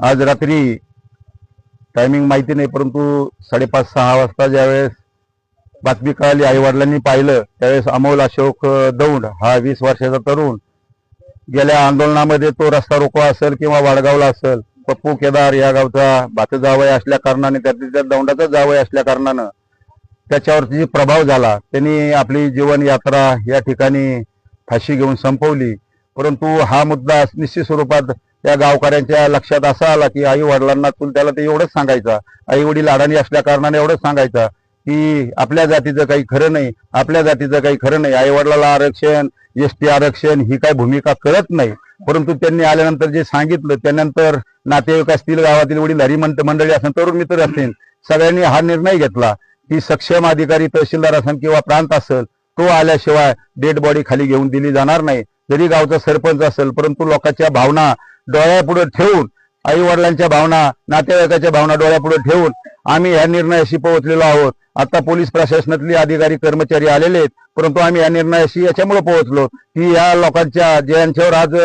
आज रात्री टायमिंग माहिती नाही परंतु साडेपाच सहा वाजता ज्यावेळेस बातमी कळाली आई वडिलांनी पाहिलं त्यावेळेस अमोल अशोक दौंड हा वीस वर्षाचा तरुण गेल्या आंदोलनामध्ये तो रस्ता रोको असेल किंवा वाडगावला असेल पप्पू केदार या गावचा भात जावय असल्या कारणाने त्या दौंडाचा जावय असल्या कारणानं त्याच्यावरती जी प्रभाव झाला त्यांनी आपली जीवन यात्रा या ठिकाणी फाशी घेऊन संपवली. परंतु हा मुद्दा निश्चित स्वरूपात त्या गावकऱ्यांच्या लक्षात असा आला की आई वडिलांना तुला त्याला ते एवढंच सांगायचं. आई वडील अडाणी असल्या कारणाने एवढंच सांगायचं की आपल्या जातीचं काही खरं नाही आपल्या जातीचं काही खरं नाही. आई वडिलाला आरक्षण एस टी आरक्षण ही काही भूमिका कळत नाही. परंतु त्यांनी आल्यानंतर जे सांगितलं त्यानंतर नातेवाईक असतील गावातील वडील हरिमंत मंडळी असेल तरुण मित्र असतील सगळ्यांनी हा निर्णय घेतला की सक्षम अधिकारी तहसीलदार असेल किंवा प्रांत असेल तो आल्याशिवाय डेड बॉडी खाली घेऊन दिली जाणार नाही. जरी गावचा सरपंच असेल परंतु लोकांच्या भावना डोळ्यापुढे ठेवून आई वडिलांच्या भावना नातेवाईकाच्या भावना डोळ्यापुढे ठेवून आम्ही या निर्णयाशी पोहोचलेलो आहोत. आता पोलीस प्रशासनातले अधिकारी कर्मचारी आलेले आहेत परंतु आम्ही या निर्णयाशी याच्यामुळे पोहोचलो की या लोकांच्या ज्यांच्यावर आज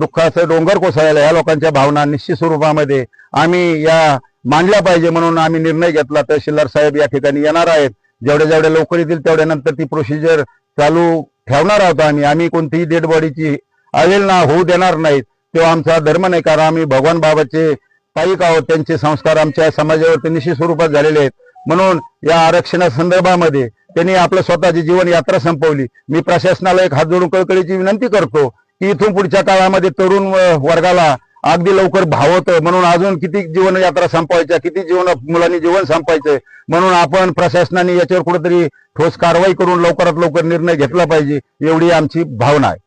दुःखाचं डोंगर कोसळलं या लोकांच्या भावना निश्चित स्वरूपामध्ये आम्ही या मांडल्या पाहिजे म्हणून आम्ही निर्णय घेतला. तहसीलदार साहेब या ठिकाणी येणार आहेत. जेवढ्या जेवढ्या लवकर येतील तेवढ्या नंतर ती प्रोसिजर चालू ठेवणार आहोत आम्ही. आम्ही कोणतीही डेड बॉडीची अवेलना होऊ देणार नाहीत. तेव्हा आमचा धर्म नाही कारण आम्ही भगवान बाबाचे पायिक आहोत त्यांचे संस्कार आमच्या समाजावरती निश्चित स्वरूपात झालेले आहेत. म्हणून या आरक्षणा संदर्भामध्ये त्यांनी आपलं स्वतःची जीवन यात्रा संपवली. मी प्रशासनाला एक हात जोडून कळकळीची विनंती करतो की इथून पुढच्या काळामध्ये तरुण वर्गाला अगदी लवकर भावतं. म्हणून अजून किती जीवन यात्रा संपवायच्या किती जीवन मुलांनी जीवन संपायचंय म्हणून आपण प्रशासनाने याच्यावर कुठेतरी ठोस कारवाई करून लवकरात लवकर निर्णय घेतला पाहिजे एवढी आमची भावना आहे.